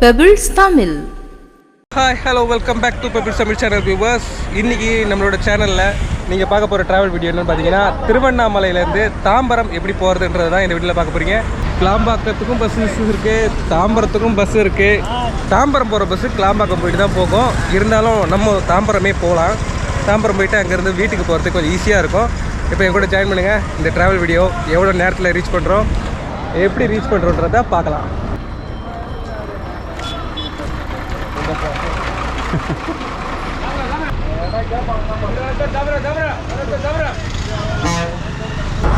Pebbles Tamil hi hello welcome back to Pebble Tamil channel viewers இன்னைக்கு நம்மளோட சேனலில் நீங்கள் பார்க்க போகிற ட்ராவல் வீடியோ என்னன்னு பார்த்தீங்கன்னா திருவண்ணாமலையிலேருந்து தாம்பரம் எப்படி போகிறதுன்றது தான் இந்த வீடியோவில் பார்க்க போகிறீங்க கிளாம்பாக்கத்துக்கும் பஸ் இருக்குது தாம்பரத்துக்கும் பஸ் இருக்குது தாம்பரம் போகிற பஸ்ஸு கிளாம்பாக்கம் போயிட்டு தான் போகும். இருந்தாலும் நம்ம தாம்பரமே போகலாம். தாம்பரம் போயிட்டு அங்கேருந்து வீட்டுக்கு போகிறதுக்கு கொஞ்சம் ஈஸியாக இருக்கும். இப்போ என் கூட ஜாயின் பண்ணுங்கள் இந்த ட்ராவல் வீடியோ எவ்வளோ நேரத்தில் ரீச் பண்ணுறோம் எப்படி ரீச் பண்ணுறோன்றத பார்க்கலாம்.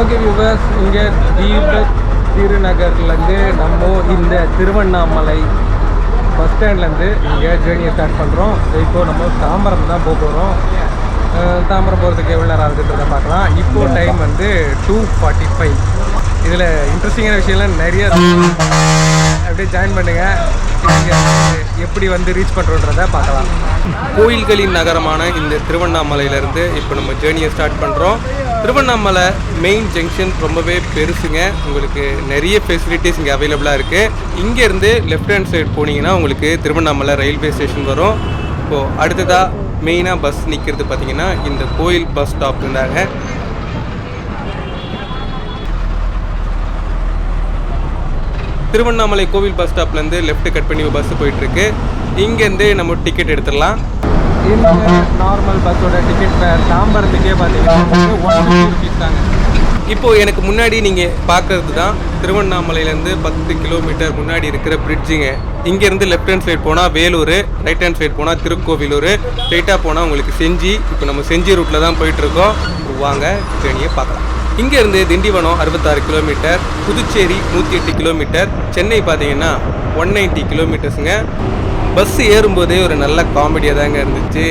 ஓகே வியூவர்ஸ் இங்கே தீபக் திருநகர்லேருந்து நம்ம இந்த திருவண்ணாமலை பஸ் ஸ்டாண்ட்லேருந்து இங்கே ஜேர்னியை ஸ்டார்ட் பண்ணுறோம் இப்போ நம்ம தாம்பரம் தான் போக போகிறோம் தாம்பரம் போகிறதுக்கு எவ்வளோ நேரம் ஆகுதுன்றதை பார்க்கலாம். இப்போ டைம் வந்து டூ ஃபார்ட்டி ஃபைவ் இதில் இன்ட்ரெஸ்டிங்கான விஷயம்லாம் நிறைய இருக்கு. அப்படியே ஜாயின் பண்ணுங்கள் எப்படி வந்து ரீச் பண்ணுறோன்றதை பார்க்கலாம். கோயில்களின் நகரமான இந்த திருவண்ணாமலையிலேருந்து இப்போ நம்ம ஜேர்னியை ஸ்டார்ட் பண்ணுறோம் திருவண்ணாமலை மெயின் ஜங்ஷன் ரொம்பவே பெருசுங்க. உங்களுக்கு நிறைய ஃபெசிலிட்டிஸ் இங்கே அவைலபிளாக இருக்குது இங்கேருந்து லெஃப்ட் ஹேண்ட் சைடு போனீங்கன்னா உங்களுக்கு திருவண்ணாமலை ரயில்வே ஸ்டேஷன் வரும். இப்போது அடுத்ததாக மெயினாக பஸ் நிற்கிறது பார்த்தீங்கன்னா இந்த கோயில் பஸ் ஸ்டாப் இருந்தாங்க திருவண்ணாமலை கோவில் பஸ் ஸ்டாப்லேருந்து லெஃப்ட் கட் பண்ணி பஸ் போயிட்டுருக்கு. இங்கேருந்து நம்ம டிக்கெட் எடுத்துடலாம். இந்த நார்மல் பஸ்ஸோட டிக்கெட் தாம்பரத்துக்கே பார்த்தீங்கன்னா இப்போ எனக்கு முன்னாடி நீங்கள் பார்க்கறது தான் திருவண்ணாமலையிலேருந்து பத்து கிலோமீட்டர் முன்னாடி இருக்கிற பிரிட்ஜுங்க இங்கேருந்து லெஃப்ட் ஹேண்ட் சைடு போனால் வேலூர் ரைட் ஹேண்ட் சைடு போனால் திருக்கோவிலூர் ஸ்ட்ரைட்டாக போனால் உங்களுக்கு செஞ்சி இப்போ நம்ம செஞ்சி ரூட்டில் தான் போயிட்டுருக்கோம். வாங்க ஜேர்னியை பார்க்கலாம். இங்கேருந்து திண்டிவனம் அறுபத்தாறு கிலோமீட்டர் புதுச்சேரி நூற்றி எட்டு கிலோமீட்டர் சென்னை பார்த்தீங்கன்னா ஒன் நைன்ட்டி கிலோமீட்டர்ஸுங்க பஸ் ஏறும்போதே ஒரு நல்ல காமெடியாக தாங்க இருந்துச்சு.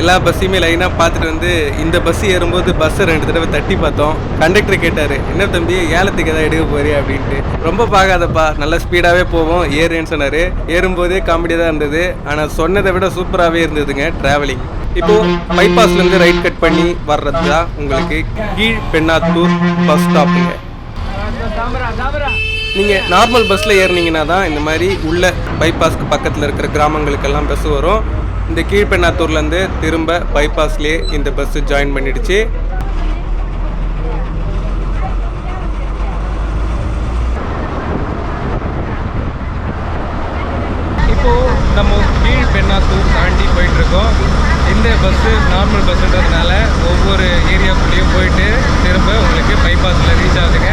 எல்லா பஸ்ஸையுமே லைனாக பார்த்துட்டு வந்து இந்த பஸ் ஏறும்போது பஸ்ஸை ரெண்டு தடவை தட்டி பார்த்தோம். கண்டக்டர் கேட்டார் என்ன தம்பி ஏலத்துக்கு எதாவது எடுக்க போறியா? அப்படின்ட்டு. ரொம்ப பார்க்காதப்பா நல்ல ஸ்பீடாகவே போவோம் ஏறுன்னு சொன்னார். ஏறும்போதே காமெடியாக தான் இருந்தது. ஆனால் சொன்னதை விட சூப்பராகவே இருந்ததுங்க ட்ராவலிங் இப்போ பைபாஸ்ல இருந்து ரைட் கட் பண்ணி வர்றது தான் உங்களுக்கு கீழ் பெண்ணாத்தூர் பஸ் ஸ்டாப்புங்க நீங்க நார்மல் பஸ்ல ஏறுனீங்கன்னா தான் இந்த மாதிரி உள்ள பைபாஸ்க்கு பக்கத்துல இருக்கிற கிராமங்களுக்கெல்லாம் பஸ் வரும். இந்த கீழ்பெண்ணாத்தூர்ல இருந்து திரும்ப பைபாஸ்லயே இந்த பஸ் ஜாயின் பண்ணிடுச்சு இப்போ நம்ம கீழ் பெண்ணாத்தூர் தாண்டி போயிட்டு இருக்கோம் இந்த பஸ்ஸு நார்மல் பஸ்ஸுன்றதுனால ஒவ்வொரு ஏரியாக்குள்ளேயும் போயிட்டு திரும்ப உங்களுக்கு பைபாஸில் ரீச் ஆகுதுங்க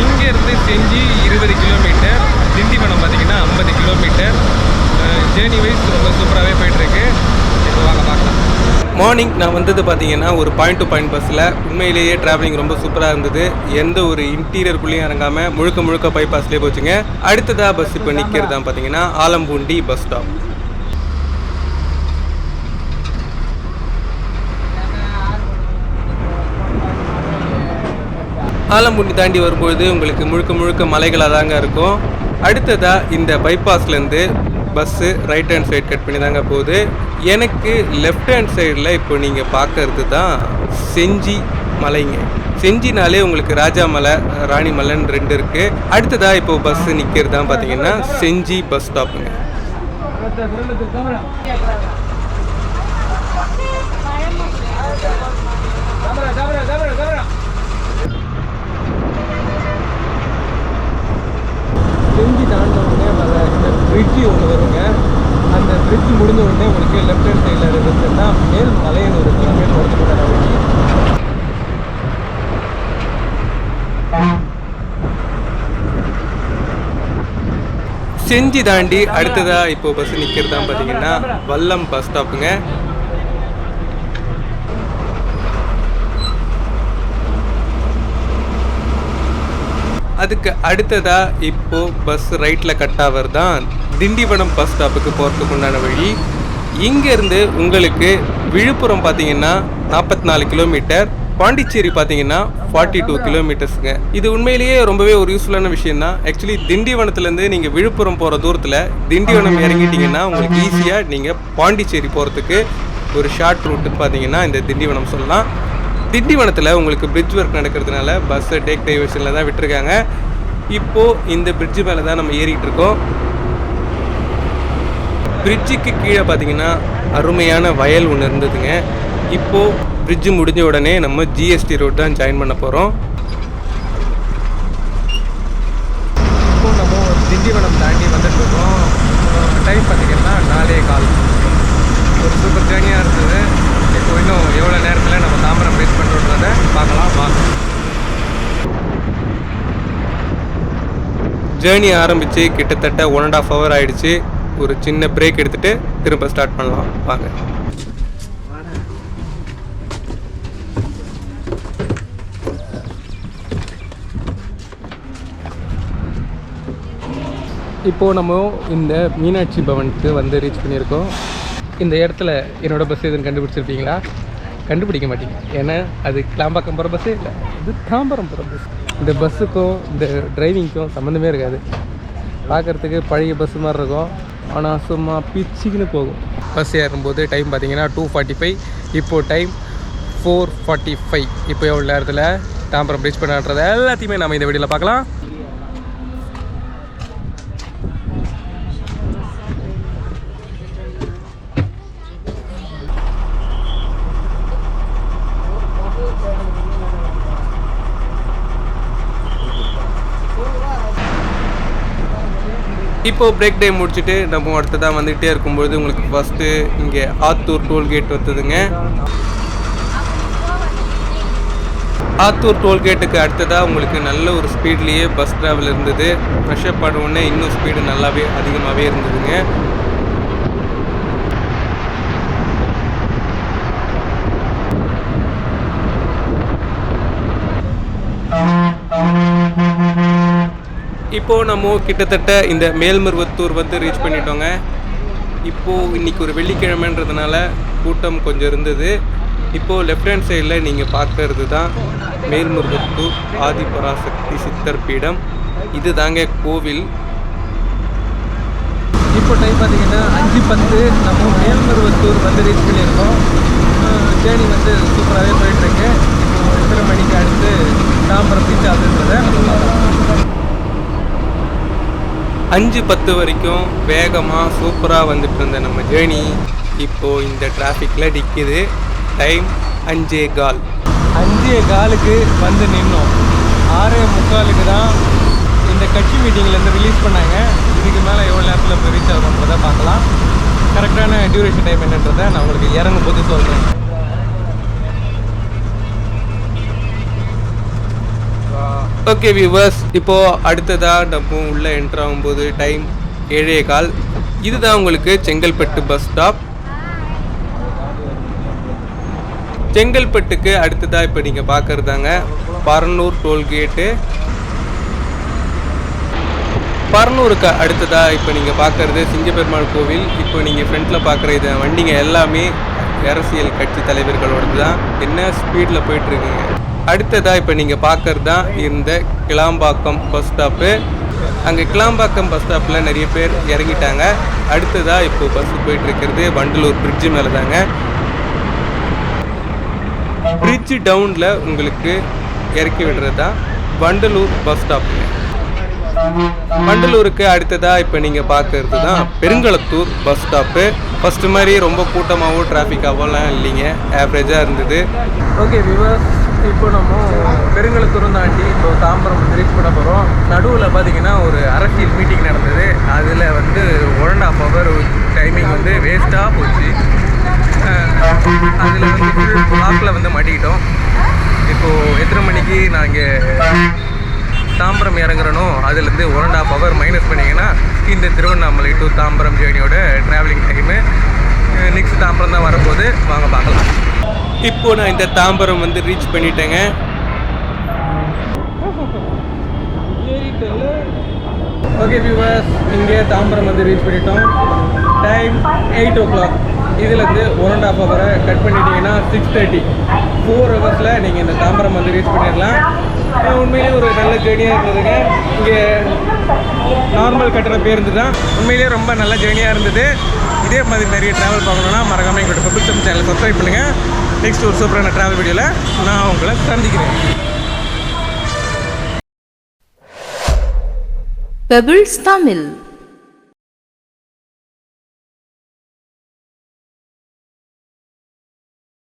இங்கேருந்து செஞ்சு இருபது கிலோமீட்டர் திண்டிவனம் பார்த்தீங்கன்னா ஐம்பது கிலோமீட்டர் ஜேர்னி வைஸ் ரொம்ப சூப்பராகவே போயிட்டுருக்கு. இப்போ வாங்க பார்க்கலாம். மார்னிங் நான் வந்தது பார்த்தீங்கன்னா ஒரு பாயிண்ட் டு பாயிண்ட் பஸ்ஸில் உண்மையிலேயே டிராவலிங் ரொம்ப சூப்பராக இருந்தது. எந்த ஒரு இன்டீரியருக்குள்ளேயும் இறங்காமல் முழுக்க முழுக்க பைபாஸ்லேயே போச்சுங்க. அடுத்ததாக பஸ் இப்போ நிற்கிறது தான் பார்த்தீங்கன்னா ஆலம்பூண்டி பஸ் ஸ்டாப் ஆலம்புண்டி தாண்டி வரும்பொழுது உங்களுக்கு முழுக்க முழுக்க மலைகளாக தாங்க இருக்கும். அடுத்ததாக இந்த பைபாஸ்லேருந்து bus right hand side cut பண்ணி தாங்க போகுது. எனக்கு லெஃப்ட் ஹேண்ட் சைடில் இப்போ நீங்கள் பார்க்கறது தான் செஞ்சி மலைங்க. செஞ்சினாலே உங்களுக்கு ராஜா மலை ராணி மலைன்னு ரெண்டு இருக்குது அடுத்ததாக இப்போ பஸ்ஸு நிற்கிறது தான் பார்த்தீங்கன்னா செஞ்சி பஸ் ஸ்டாப்புங்க செஞ்சு தாண்ட உடனே இந்த பிரிட்ஜு ஒன்று வருங்க. அந்த பிரிட்ஜ் முடிஞ்ச உடனே உங்களுக்கு லெஃப்ட் ஹேண்ட் சைடில் இருந்துச்சுன்னா மேல் மலையனூர் எல்லாமே குறைஞ்சிக்கிட்ட வழி செஞ்சி தாண்டி அடுத்ததாக இப்போ பஸ் நிற்கிறது தான் பார்த்தீங்கன்னா வல்லம் பஸ் ஸ்டாப்புங்க அதுக்கு அடுத்ததா இப்போ பஸ் ரைட்டில் கட் ஆவர் தான் திண்டிவனம் பஸ் ஸ்டாப்புக்கு போகிறதுக்கு உண்டான வழி. இங்கேருந்து உங்களுக்கு விழுப்புரம் பார்த்தீங்கன்னா நாற்பத்தி நாலு கிலோமீட்டர் பாண்டிச்சேரி பார்த்தீங்கன்னா ஃபார்ட்டி டூ கிலோமீட்டர்ஸுங்க இது உண்மையிலேயே ரொம்பவே ஒரு யூஸ்ஃபுல்லான விஷயம் தான் ஆக்சுவலி திண்டிவனத்துலேருந்து நீங்கள் விழுப்புரம் போகிற தூரத்தில் திண்டிவனம் இறங்கிட்டீங்கன்னா உங்களுக்கு ஈஸியாக நீங்கள் பாண்டிச்சேரி போகிறதுக்கு ஒரு ஷார்ட் ரூட்டுன்னு பார்த்தீங்கன்னா இந்த திண்டிவனம் சொல்லலாம். திண்டிவனத்தில் உங்களுக்கு பிரிட்ஜ் ஒர்க் நடக்கிறதுனால பஸ்ஸு டேக் டைவர்ஷனில் தான் விட்டுருக்காங்க. இப்போது இந்த பிரிட்ஜு மேலே தான் நம்ம ஏறிக்கிட்டு இருக்கோம். பிரிட்ஜுக்கு கீழே பார்த்தீங்கன்னா அருமையான வயல் ஒன்று இருந்ததுங்க. இப்போது பிரிட்ஜு முடிஞ்ச உடனே நம்ம ஜிஎஸ்டி ரோட் தான் ஜாயின் பண்ண போகிறோம் இப்போ நம்ம திண்டிவனம் தாண்டி வந்துட்டு இருக்கோம். டைம் பார்த்தீங்கன்னா நாலே கால். ஒரு சூப்பர் ஜேர்னியாக இருந்தது இன்னும் எவ்வளோ நேரத்தில் நம்ம தாம்பரம் ரீச் பண்ணுறோன்றத பார்க்கலாம் பார்க்கலாம் ஜேர்னி ஆரம்பித்து கிட்டத்தட்ட ஒன் அண்ட் ஆஃப் ஹவர் ஆகிடுச்சு ஒரு சின்ன பிரேக் எடுத்துகிட்டு திரும்ப ஸ்டார்ட் பண்ணலாம். வாங்க. இப்போது நம்ம இந்த மீனாட்சி பவனுக்கு வந்து ரீச் பண்ணியிருக்கோம். இந்த இடத்துல என்னோட பஸ் எதுன்னு கண்டுபிடிச்சிருப்பீங்களா? கண்டுபிடிக்க மாட்டீங்க. ஏன்னா அது கிளாம்பாக்கம் போகிற பஸ்ஸே இல்லை. இது தாம்பரம் போகிற பஸ் இந்த பஸ்ஸுக்கும் இந்த டிரைவிங்க்கும் சம்மந்தமே இருக்காது. பார்க்குறதுக்கு பழைய பஸ் மாதிரி இருக்கும். ஆனால் சும்மா பிச்சுக்குன்னு போகும். பஸ் ஏறும்போது டைம் பார்த்தீங்கன்னா டூ ஃபார்ட்டி ஃபைவ் இப்போது டைம் ஃபோர் ஃபார்ட்டி ஃபைவ் இப்போ எவ்வளோ நேரத்தில் தாம்பரம் ரீச் பண்ணான்றதை எல்லாத்தையுமே நம்ம இந்த வீடியோவில் பார்க்கலாம். இப்போ பிரேக் டே முடிச்சுட்டு நம்ம அடுத்ததாக வந்துகிட்டே இருக்கும்பொழுது உங்களுக்கு ஃபஸ்ட்டு இங்கே ஆத்தூர் டோல்கேட் வந்ததுங்க. ஆத்தூர் டோல்கேட்டுக்கு அடுத்ததாக உங்களுக்கு நல்ல ஒரு ஸ்பீட்லேயே பஸ் ட்ராவல் இருந்தது. ஃப்ரெஷ்அப் ஆன உடனே இன்னும் ஸ்பீடு நல்லாவே அதிகமாகவே இருந்ததுங்க. இப்போது நம்ம கிட்டத்தட்ட இந்த மேல்மருவத்தூர் வந்து ரீச் பண்ணிட்டோங்க. இப்போது இன்னைக்கு ஒரு வெள்ளிக்கிழமைன்றதுனால கூட்டம் கொஞ்சம் இருந்தது. இப்போது லெஃப்ட் ஹேண்ட் சைடில் நீங்கள் பார்க்கறது தான் மேல்மருவத்தூர் ஆதிபராசக்தி சித்தர் பீடம். இது தாங்க கோவில். இப்போ டைம் பார்த்தீங்கன்னா அஞ்சு பத்து நம்ம மேல்மருவத்தூர் வந்து ரீச் பண்ணியிருக்கோம். ஜேர்னி வந்து சூப்பராகவே போயிட்டுருக்கு. இப்போ எத்தனை மணிக்கு அடுத்து தாம்பரம் பீச் ஆகுதுன்றதை நம்ம அஞ்சு பத்து வரைக்கும் வேகமாக சூப்பராக வந்துட்டு இருந்த நம்ம ஜேர்னி இப்போது இந்த டிராஃபிக்கில் நிற்கிது டைம் அஞ்சே கால். அஞ்சே காலுக்கு வந்து நின்னோம். ஆறே முக்காலுக்கு தான் இந்த கட்சி மீட்டிங்லேருந்து ரிலீஸ் பண்ணாங்க. இதுக்கு மேலே எவ்வளோ நேரத்தில் போய் ரீச் ஆகுன்றதை பார்க்கலாம். கரெக்டான டியூரேஷன் டைம் என்னன்றதை நான் உங்களுக்கு இறங்கும் போது சொல்கிறேன் ஓகே வியூவர்ஸ் இப்போது அடுத்ததாக நம்ம உள்ளே என்ட்ரு ஆகும்போது டைம் ஏழே கால். இதுதான் உங்களுக்கு செங்கல்பட்டு பஸ் ஸ்டாப் செங்கல்பட்டுக்கு அடுத்ததாக இப்போ நீங்கள் பார்க்குறதாங்க பரனூர் டோல்கேட்டு பரனூருக்கு அடுத்ததாக இப்போ நீங்கள் பார்க்குறது சிங்கப்பெருமாள் கோவில். இப்போ நீங்கள் ஃப்ரண்ட்டில் பார்க்குற இது வண்டிங்க எல்லாமே அரசியல் கட்சி தலைவர்களோடது தான் என்ன ஸ்பீடில் போயிட்டுருக்குங்க அடுத்ததாக இப்போ நீங்கள் பார்க்குறது தான் இந்த கிளாம்பாக்கம் பஸ் ஸ்டாப்பு அங்கே கிளாம்பாக்கம் பஸ் ஸ்டாப்பில் நிறைய பேர் இறங்கிட்டாங்க. அடுத்ததாக இப்போ பஸ் போயிட்டுருக்கிறது வண்டலூர் பிரிட்ஜு மேலே தாங்க பிரிட்ஜு டவுனில் உங்களுக்கு இறக்கி விடுறது தான் வண்டலூர் பஸ் ஸ்டாப்புங்க வண்டலூருக்கு அடுத்ததாக இப்போ நீங்கள் பார்க்கறது தான் பெருங்களத்தூர் பஸ் ஸ்டாப்பு ஃபஸ்ட்டு மாதிரி ரொம்ப கூட்டமாகவும் டிராஃபிக்காகவோலாம் இல்லைங்க. ஆவரேஜாக இருந்தது. ஓகே விவர்ஸ் இப்போ நம்ம பெருங்கலத்தூரம் தாண்டி இப்போ தாம்பரம் ரீச் பண்ண போகிறோம் நடுவில் பார்த்தீங்கன்னா ஒரு அரசியல் மீட்டிங் நடந்தது. அதில் வந்து one and half hour timing வந்து வேஸ்ட்டாக போச்சு. அதில் வந்து பிளாக்கில் வந்து மாட்டிக்கிட்டோம். இப்போது எத்தனை மணிக்கு நாங்கள் தாம்பரம் இறங்குறனோ அதுலேருந்து one and half hour minus பண்ணிங்கன்னா இந்த திருவண்ணாமலை டு தாம்பரம் ஜேர்னியோட ட்ராவலிங் டைமு நெக்ஸ்ட் தாம்பரம் தான் வரப்போகுது. வாங்க பார்க்கலாம். இப்போ நான் இந்த தாம்பரம் வந்து ரீச் பண்ணிட்டேங்க. ஓகே வியூவர்ஸ் இங்கே தாம்பரம் வந்து ரீச் பண்ணிட்டோம். டைம் எயிட் ஓ கிளாக் இதுலேருந்து ஒன் அண்ட் ஆஃப் ஹவரை கட் பண்ணிட்டீங்கன்னா சிக்ஸ் தேர்ட்டி ஃபோர் ஹவர்ஸில் நீங்கள் இந்த தாம்பரம் வந்து ரீச் பண்ணிடலாம். உண்மையிலே ஒரு நல்ல ஜேர்னியாக இருந்ததுங்க. இங்கே நார்மல் கட்டண பேருந்து தான். உண்மையிலேயே ரொம்ப நல்ல ஜேர்னியாக இருந்தது. இதே மாதிரி நிறைய ட்ராவல் பார்க்கணுன்னா மறக்காமல் எங்களோட பப்ளிக் சேனல் சப்ஸ்கிரைப் பண்ணுங்கள் நெக்ஸ்ட் ஒரு சூப்பரான ட்ராவல் வீடியோவில் நான் உங்களை சந்திக்கிறேன். பெபிள்ஸ் தமிழ்